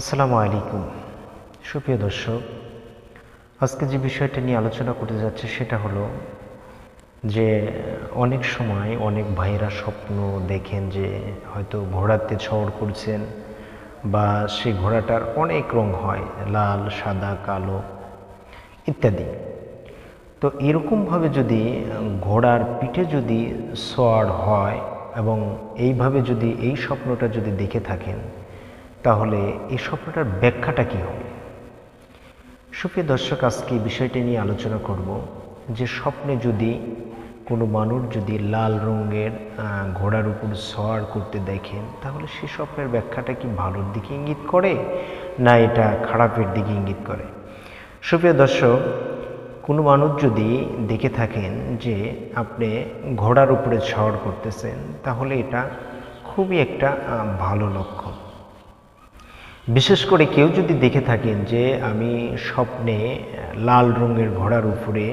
আসসালামু আলাইকুম। সুপ্রিয় দর্শক, আজকে যে বিষয়টা নিয়ে আলোচনা করতে যাচ্ছে সেটা হলো যে অনেক সময় অনেক ভাইয়েরা স্বপ্ন দেখেন যে হয়তো ঘোড়াতে সওয়ার করছেন বা সেই ঘোড়াটার অনেক রং হয়, লাল, সাদা, কালো ইত্যাদি। তো এরকমভাবে যদি ঘোড়ার পিঠে যদি সোয়ার হয় এবং এইভাবে যদি এই স্বপ্নটা যদি দেখে থাকেন তাহলে এই স্বপ্নটার ব্যাখ্যাটা কী হবে? সুপ্রিয় দর্শক, আজকে বিষয়টি নিয়ে আলোচনা করব যে স্বপ্নে যদি কোনো মানুষ যদি লাল রঙের ঘোড়ার উপর সওয়ার করতে দেখেন, তাহলে সে স্বপ্নের ব্যাখ্যাটা কি ভালোর দিকে ইঙ্গিত করে, না এটা খারাপের দিকে ইঙ্গিত করে? সুপ্রিয় দর্শক, কোনো মানুষ যদি দেখে থাকেন যে আপনি ঘোড়ার উপরে সওয়ার করতেছেন, তাহলে এটা খুবই একটা ভালো লক্ষণ বিশেষ করে কেউ যদি দেখে থাকেন যে আমি স্বপ্নে লাল রঙের ঘোড়ার উপরে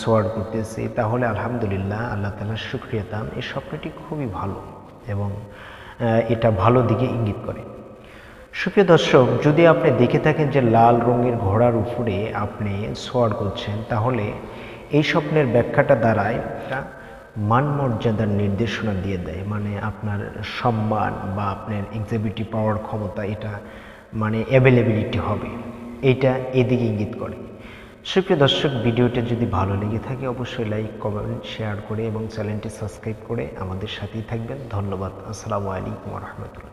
সোয়ার করতেছি, তাহলে আলহামদুলিল্লাহ, আল্লাহ তালা সুক্রিয়তাম এই স্বপ্নটি খুবই ভালো এবং এটা ভালো দিকে ইঙ্গিত করে। সুপ্রিয় দর্শক, যদি আপনি দেখে থাকেন যে লাল রঙের ঘোড়ার উপরে আপনি সোয়ার করছেন, তাহলে এই স্বপ্নের ব্যাখ্যাটা দ্বারায় মান মর্যাদার নির্দেশনা দিয়ে দেয়। মানে আপনার সম্মান বা আপনার এক্সিবিটি পাওয়ার ক্ষমতা, এটা মানে অ্যাভেলেবিলিটি হবে। এটা এদিকে ইঙ্গিত করে। সুপ্রিয় দর্শক, ভিডিওটা যদি ভালো লেগে থাকে, অবশ্যই লাইক কমেন্ট শেয়ার করে এবং চ্যানেলটি সাবস্ক্রাইব করে আমাদের সাথেই থাকবেন। ধন্যবাদ। আসসালামু আলাইকুম রহমতুল্লাহ।